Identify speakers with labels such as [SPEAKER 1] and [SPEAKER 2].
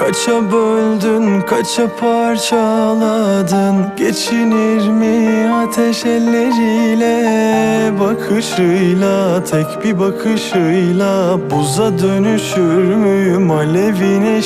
[SPEAKER 1] Kaça böldün, kaça parçaladın? Geçinir mi ateş elleriyle? Bakışıyla, tek bir bakışıyla Buza dönüşür müyüm alevine